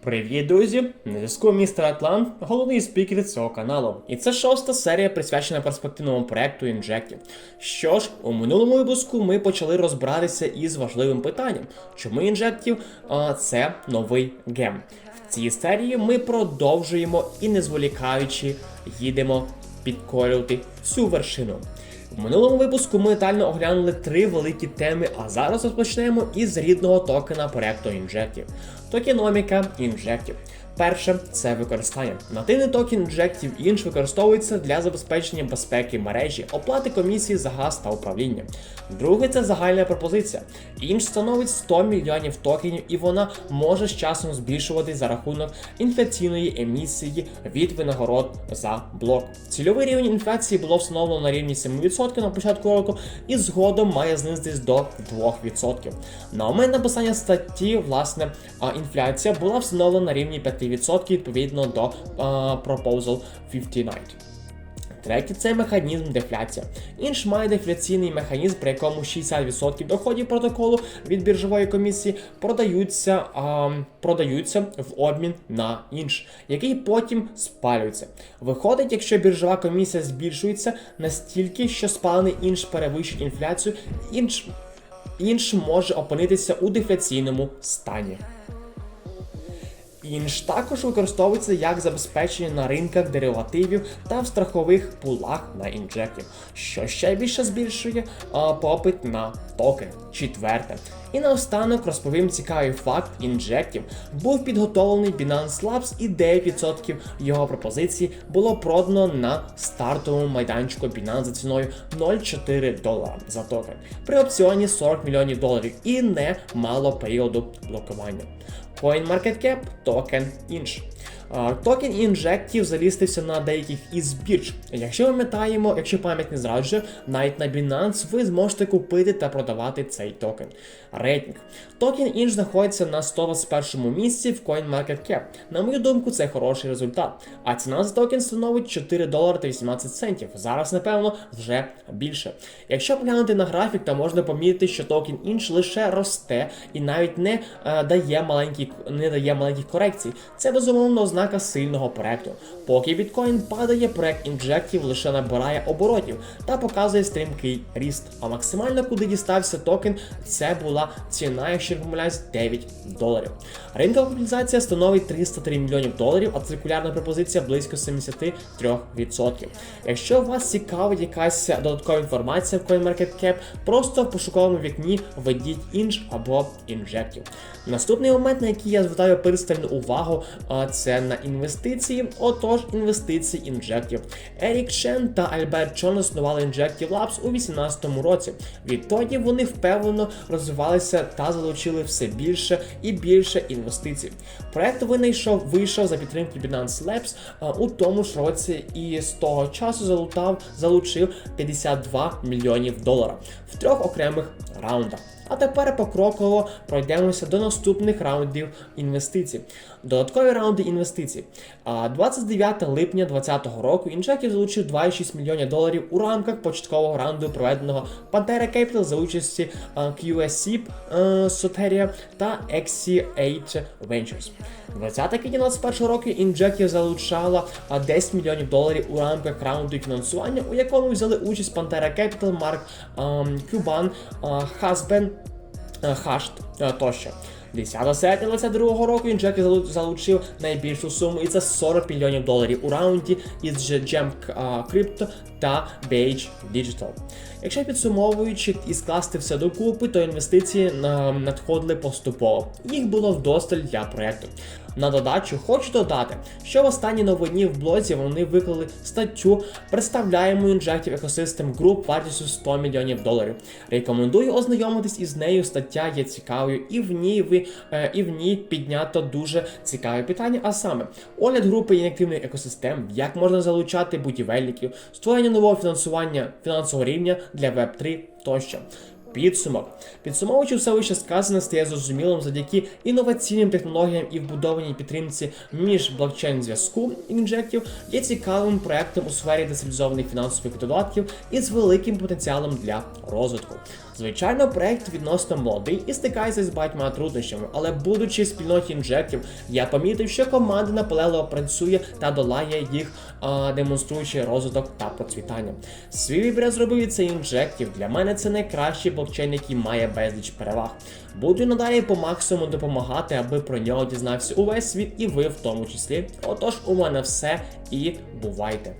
Привіт, друзі! На зв'язку містер Атлант, головний спікер цього каналу. І це шоста серія присвячена перспективному проекту Injective. Що ж, у минулому випуску ми почали розбиратися із важливим питанням, чому а, це новий гем. В цій серії ми продовжуємо і не зволікаючи їдемо підкорювати цю вершину. В минулому випуску ми детально оглянули три великі теми, а зараз розпочнемо із рідного токена проекту Injective. Токеноміка Injective. Перше це використання. Нативний токен Injective Inch використовується для забезпечення безпеки мережі, оплати комісії за газ та управління. Друге це загальна пропозиція. Inch становить 100 мільйонів токенів, і вона може з часом збільшуватись за рахунок інфляційної емісії від винагород за блок. Цільовий рівень інфляції було встановлено на рівні 7% на початку року, і згодом має знизитись до 2%. На момент написання статті, власне, інфляція була встановлена на рівні 5% відповідно до а, Proposal 59. Третє це механізм дефляція. Інш має дефляційний механізм, при якому 60% доходів протоколу від біржової комісії продаються, а, продаються в обмін на інш, який потім спалюється. Виходить, якщо біржова комісія збільшується настільки, що спалений інш перевищить інфляцію, інш, інш може опинитися у дефляційному стані. Інш також використовується як забезпечення на ринках деривативів та в страхових пулах на інжектів, що ще більше збільшує а, попит на токен. Четверте. І наостанок розповім цікавий факт інжектів. Був підготовлений Binance Labs і 9% його пропозиції було продано на стартовому майданчику Binance за ціною 0,4 долара за токен при опціоні 40 мільйонів доларів і не мало періоду блокування. CoinMarketCap, токен інш. Токен інжектів залістився на деяких із бірж. Якщо пам'ятаємо, якщо пам'ять не зраджує, навіть на Binance ви зможете купити та продавати цей токен. Рейтинг. Токен інш знаходиться на 121 місці в CoinMarketCap. На мою думку, це хороший результат. А ціна за токен становить 4 долари та 18 центів. Зараз, напевно, вже більше. Якщо поглянути на графік, то можна помітити, що токен інш лише росте і навіть не е, дає маленькі, не дає маленьких корекцій. Це безумовно ознака сильного проекту. Поки біткоін падає, проект інжектів лише набирає оборотів та показує стрімкий ріст. А максимально куди дістався токен, це була ціна, якщо не помиляюсь, 9 доларів. Ринкова капіталізація становить 303 мільйонів доларів, а циркулярна пропозиція близько 73%. Якщо вас цікавить якась додаткова інформація в CoinMarketCap, просто в пошуковому вікні введіть інж або інжектів. Наступний момент, на який я звертаю пристальну увагу, це на інвестиції. Отож, інвестиції інжектів. Ерік Чен та Альберт Чон основали Injective Labs у 2018 році. Відтоді вони впевнено розвивалися та залучили все більше і більше інвестицій. Проект винайшов вийшов за підтримки Binance Labs у тому ж році і з того часу залутав, залучив 52 мільйонів доларів в трьох окремих раундах. А тепер покроково пройдемося до наступних раундів інвестицій. Додаткові раунди інвестицій. 29 липня 2020 року Injective залучив 2,6 мільйонів доларів у рамках початкового раунду, проведеного Pantera Capital за участі QSC Soteria та XC8 Ventures. 20 квітня 2021 року Injective залучала 10 мільйонів доларів у рамках раунду фінансування, у якому взяли участь Pantera Capital, а, Husband, е, Хашт е, тощо. 10 серпня 2022 року він залу- залучив найбільшу суму, і це 40 мільйонів доларів у раунді із Gem Crypto та Beige Digital. Якщо підсумовуючи і скласти все докупи, то інвестиції е, надходили поступово. Їх було вдосталь для проекту. На додачу хочу додати, що в останній новині в блозі вони виклали статтю представляємо Injective Ecosystem Group вартістю 100 мільйонів доларів. Рекомендую ознайомитись із нею. Стаття є цікавою, і в ній ви е, і в ній піднято дуже цікаве питання. А саме огляд групи інактивних екосистем, як можна залучати будівельників, створення нового фінансування фінансового рівня для Web3 тощо. Підсумок. Підсумовуючи все вище сказане, стає зрозумілим завдяки інноваційним технологіям і вбудованій підтримці між блокчейн зв'язку інжектів є цікавим проектом у сфері децентралізованих фінансових додатків із великим потенціалом для розвитку. Звичайно, проект відносно молодий і стикається з багатьма труднощами, але будучи в спільноті інжектів, я помітив, що команда наполегливо працює та долає їх, а, демонструючи розвиток та процвітання. Свій вибір зробив від цей інжектів. Для мене це найкращий блокчейн, який має безліч переваг. Буду надалі по максимуму допомагати, аби про нього дізнався увесь світ і ви в тому числі. Отож, у мене все і бувайте.